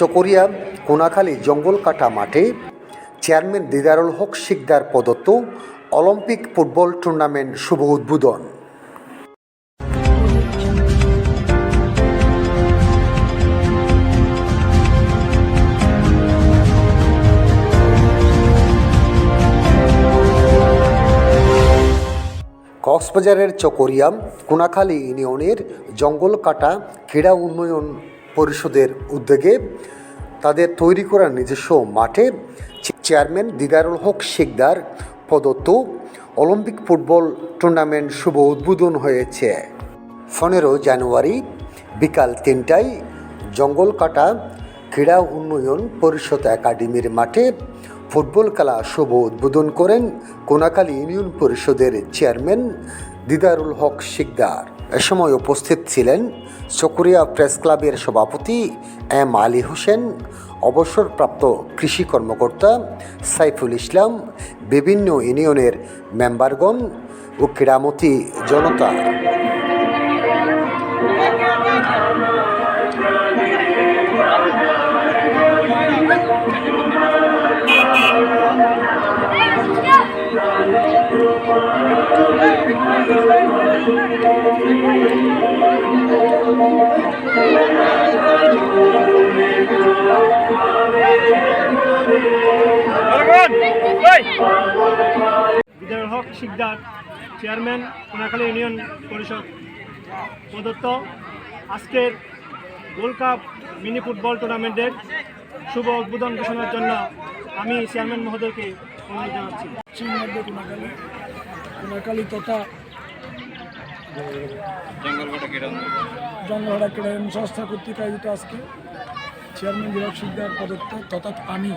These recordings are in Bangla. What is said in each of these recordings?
চকরিয়া, কোনাখালী জঙ্গল কাটা মাঠে চেয়ারম্যান দিদারুল হক শিকদার প্রদত্ত অলিম্পিক ফুটবল টুর্নামেন্ট শুভ উদ্বোধন। কক্সবাজারের চকরিয়া, কোনাখালী ইউনিয়নের জঙ্গল কাটা ক্রীড়া উন্নয়ন পরিষদের উদ্যোগে তাদের তৈরি করা নিজস্ব মাঠে চেয়ারম্যান দিদারুল হক শিকদার প্রদত্ত অলিম্পিক ফুটবল টুর্নামেন্ট শুভ উদ্বোধন হয়েছে। পনেরো জানুয়ারি বিকাল তিনটায় জঙ্গল কাটা ক্রীড়া উন্নয়ন পরিষদ একাডেমির মাঠে ফুটবল খেলা শুভ উদ্বোধন করেন কোনাকালী ইউনিয়ন পরিষদের চেয়ারম্যান দিদারুল হক শিকদার। এ সময় উপস্থিত ছিলেন চকুরিয়া প্রেস ক্লাবের সভাপতি এম আলী হোসেন, অবসরপ্রাপ্ত কৃষি কর্মকর্তা সাইফুল ইসলাম, বিভিন্ন ইউনিয়নের মেম্বারগণ ও ক্রীড়ামতি জনতা। হক শিকদার চেয়ারম্যান কোনাখালী ইউনিয়ন পরিষদ প্রদত্ত আজকের গোল্ড কাপ মিনি ফুটবল টুর্নামেন্টের শুভ উদ্বোধন ঘোষণার জন্য আমি চেয়ারম্যান মহোদয়কে অনুরোধ জানাচ্ছি। কোনাকালী তথা জঙ্গলহাটা ক্রীড়া সংস্থা কর্তৃক আয়োজিত আজকে চেয়ারম্যান বিরাট সিকদার প্রদত্ত তথা আমি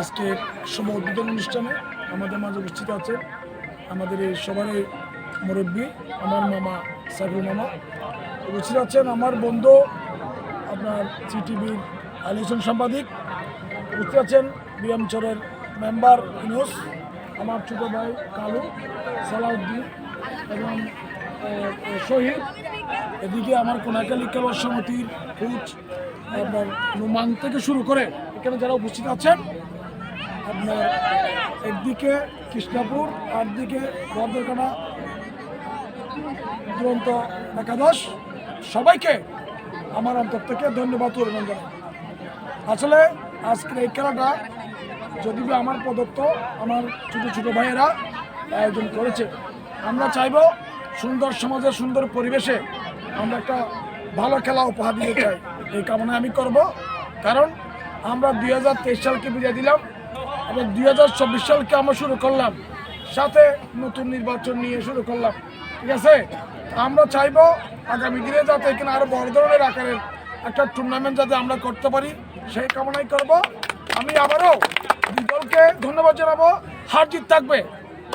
আজকের শুভ উদ্বোধন অনুষ্ঠানে আমাদের মাঝে উপস্থিত আছে আমাদের এই সবারই মুরব্বী আমার মামা সাইফুল মামা। উপস্থিত আছেন আমার বন্ধু, আপনার সিটিভির আলী হোসেন সাংবাদিক। উপস্থিত আছেন বিএমচরের মেম্বার ইনুস, আমার ছোটো ভাই কালু সালাউদ্দিন এবং শহীদ এদিকে আমার কোনাকালী খেলোয়াড় সমিতির কোচ আপনার নুমান থেকে শুরু করে এখানে যারা উপস্থিত আছেন, আপনার একদিকে কৃষ্ণাপুর আর দিকে বর্ধকানা দুরন্ত একাদশ সবাইকে আমার অন্তর থেকে ধন্যবাদ অভিনন্দন। আসলে আজকের এই খেলাটা যদি আমার প্রদত্ত, আমার ছোটো ছোটো ভাইয়েরা আয়োজন করেছে, আমরা চাইব সুন্দর সমাজে, সুন্দর পরিবেশে আমরা একটা ভালো খেলা উপহার দিতে চাই। এই কামনা আমি করব। কারণ আমরা দুই হাজার তেইশ সালকে বিদায় দিলাম এবং দুই হাজার চব্বিশ সালকে আমরা শুরু করলাম। সাথে নতুন নির্বাচন নিয়ে শুরু করলাম। ঠিক আছে? আমরা চাইব আগামী দিনে যাতে এখানে আরও বড় ধরনের আকারের একটা টুর্নামেন্ট যাতে আমরা করতে পারি। সেই কামনাই করব। আমি আবারও দুই দলকে ধন্যবাদ জানাব। হার জিত থাকবে।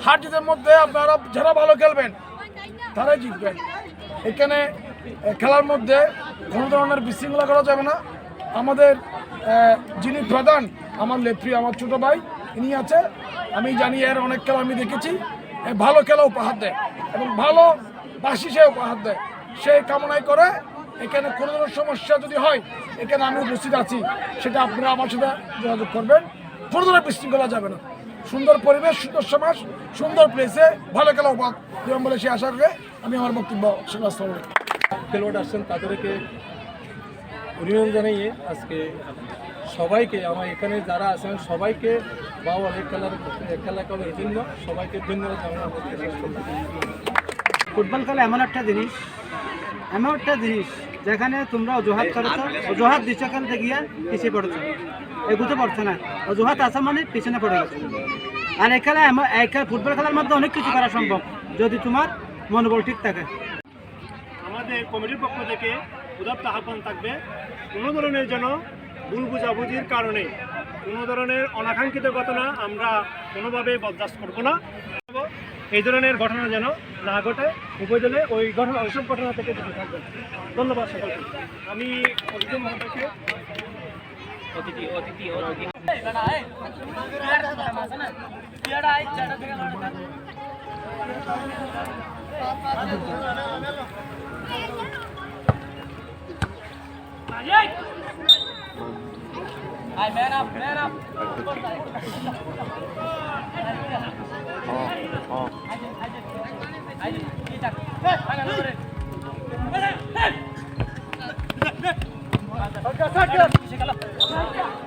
হার জিতের মধ্যে আপনারা যারা ভালো খেলবেন তারাই জিতবেন এখানে খেলার মধ্যে কোনো ধরনের বিশৃঙ্খলা করা যাবে না। আমাদের যিনি প্রধান, আমার লেফ্রি আমার ছোট ভাই, ইনি আছে। আমি জানি এর অনেক খেলা আমি দেখেছি। ভালো খেলা উপহার দেয় এবং ভালো বাসি সে উপহার দেয়। সে কামনাই করে এখানে কোনো ধরনের সমস্যা যদি হয়, এখানে আমি উপস্থিত আছি। সেটা আপনারা আমার সাথে যোগাযোগ করবেন। কোনো ধরনের বিশৃঙ্খলা যাবে না। সুন্দর পরিবেশ সুন্দর সমাজ সুন্দর প্লেসে ভালো খেলা উপহার দেবেন বলে সে আশা করে আমি আমার বক্তব্য শেষ আসসালামু খেলোয়াড় আসছেন তাদেরকে অভিনন্দন জানিয়ে আজকে সবাইকে আমার এখানে যারা আছেন সবাইকে বা অনেক খেলার খেলা করে এই জন্য সবাইকে ধন্যবাদ জানাব ফুটবল খেলা এমন একটা জিনিস এমন একটা জিনিস যেখানে তোমরা অজুহাত করেছ অজুহাত দিচ্ছ খেলতে গিয়ে পিছিয়ে পড়েছো। এগুতে পড়ছে না। অজুহাত আছে মানে পিছনে পড়ে গেছে। আর এই খেলা এই খেলা ফুটবল খেলার মধ্যে অনেক কিছু করা সম্ভব যদি তোমার মনোবল ঠিক থাকে। আমাদের কমিটির পক্ষ থেকে উদাত্ত আহ্বান থাকবে কোনো ধরনের যেন ভুল বুঝাবুঝির কারণে কোনো ধরনের অনাকাঙ্ক্ষিত ঘটনা আমরা কোনোভাবে বরদাস্ত করব না। এই ধরনের ঘটনা যেন না ঘটে উভয় দলে ওই ঘটনা ওইসব ঘটনা থেকে দূরে থাকবেন ধন্যবাদ সকলকে। আমি অভিযোগ মহোদয়কে ঠিক আছে তো নিজে এলাম না গেল সুন্দর এ সাইয়া Nine second, nine second. Pasek.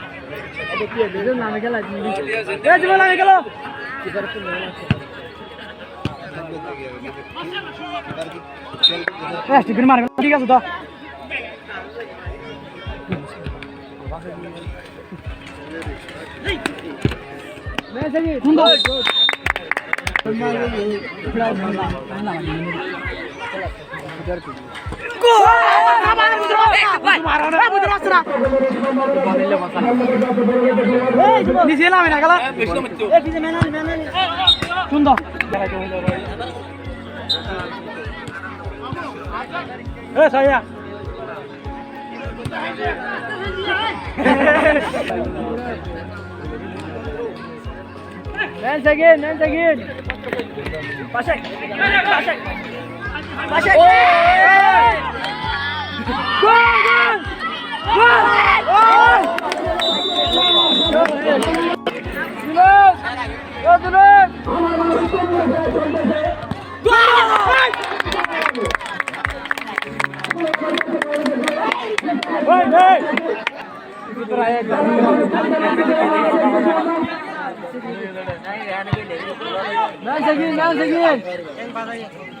নামে গেল নামে গেল মারবে ঠিক আছে তো সুন্দর second. Nine second is up. Good. Get hands up. Nine second. সুন্দর এই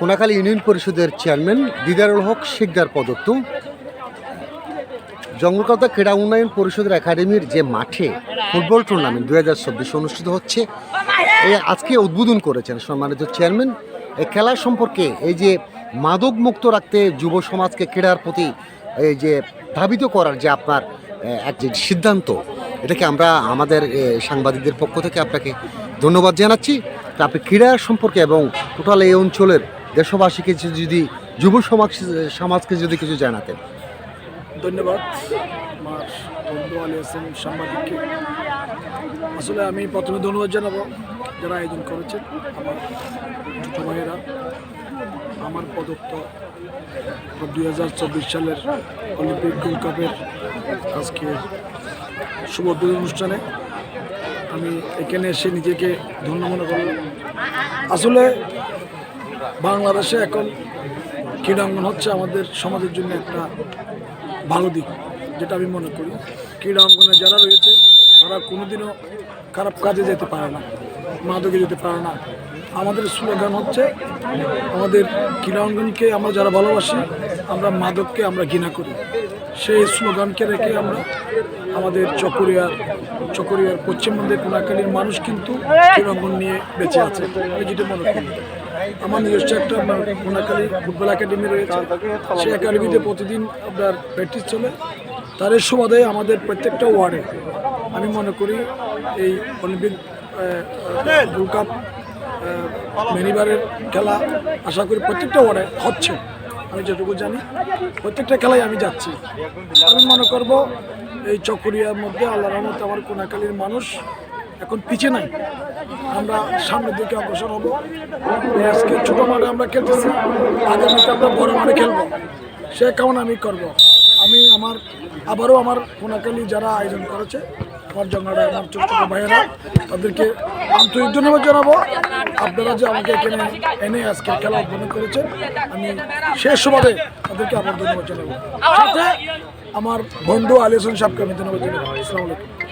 কোনাখালী ইউনিয়ন পরিষদের চেয়ারম্যান দিদারুল হক শিকদার প্রদত্ত। জঙ্গলকাতা ক্রীড়া উন্নয়ন পরিষদের একাডেমির যে মাঠে ফুটবল টুর্নামেন্ট দু হাজার চব্বিশে অনুষ্ঠিত হচ্ছে এই আজকে উদ্বোধন করেছেন সম্মানিত চেয়ারম্যান। এই খেলা সম্পর্কে এই যে মাদক মুক্ত রাখতে যুব সমাজকে ক্রীড়ার প্রতি এই যে ধাবিত করার যে আপনার এক যে সিদ্ধান্ত, এটাকে আমরা আমাদের সাংবাদিকদের পক্ষ থেকে আপনাকে ধন্যবাদ জানাচ্ছি। আপনি ক্রীড়া সম্পর্কে এবং টোটাল এই অঞ্চলের দেশবাসীকে যদি, যুব সমাজ সমাজকে যদি কিছু জানাতেন। ধন্যবাদ। আমার বন্ধু আলী হাসান সাংবাদিককে। আসলে আমি প্রথমে ধন্যবাদ জানাব যারা আয়োজন করেছেন আমার ছোট ভাইয়েরা। আমার প্রদত্ত দুই হাজার চব্বিশ সালের অলিম্পিক গোল্ড কাপের আজকে শুভ অনুষ্ঠানে আমি এখানে এসে নিজেকে ধন্য মনে করলাম। আসলে বাংলাদেশে এখন ক্রীড়াঙ্গন হচ্ছে আমাদের সমাজের জন্য একটা ভালো দিক, যেটা আমি মনে করি। ক্রীড়াঙ্গনে যারা রয়েছে, তারা কোনোদিনও খারাপ কাজে যেতে পারে না, মাদকে যেতে পারে না। আমাদের স্লোগান হচ্ছে, আমাদের ক্রীড়াঙ্গনকে আমরা যারা ভালোবাসি, আমরা মাদককে আমরা ঘৃণা করি। সেই স্লোগানকে রেখে আমরা আমাদের চকরিয়ার চকরিয়ার পশ্চিমবঙ্গের কোনাকালীর মানুষ কিন্তু ক্রীড়াঙ্গন নিয়ে বেঁচে আছে, আমি যেটা মনে করি। আমার নিজস্ব একটা আপনার কোনাকালী ফুটবল একাডেমি রয়েছে। সেই একাডেমিতে প্রতিদিন আপনার প্র্যাকটিস চলে। তার সুবাদে আমাদের প্রত্যেকটা ওয়ার্ডে আমি মনে করি এই অলিম্পিক গোল্ড কাপ মেনিবারের খেলা আশা করি প্রত্যেকটা ওয়ার্ডে হচ্ছে। আমি যেটুকু জানি, প্রত্যেকটা খেলায় আমি যাচ্ছি। আমি মনে করব এই চকরিয়ার মধ্যে আল্লাহ রহমতে আমার কোনাকালীর মানুষ এখন পিছিয়ে নাই। আমরা সামনের দিকে অগ্রসর হব। আজকে ছোটো মাঠে আমরা খেলতেছি। আগামীতে আমরা বড় মাঠে খেলব। সে কারণে আমি করব। আমি আমার, আবারও আমার কোনাকালি যারা আয়োজন করেছে, আমার জঙ্গাড়া আমার ছোটো ছোটো ভাইয়েরা, তাদেরকে আন্তরিক ধন্যবাদ জানাব। আপনারা যে আমাকে এখানে এনে আজকে খেলা উদ্বোধন করেছেন, আমি শেষ সুবাদে তাদেরকে আবার ধন্যবাদ জানাব। সাথে আমার বন্ধু আলী হোসেন সাহেবকে আমি ধন্যবাদ জানাব। আসসালামু আলাইকুম।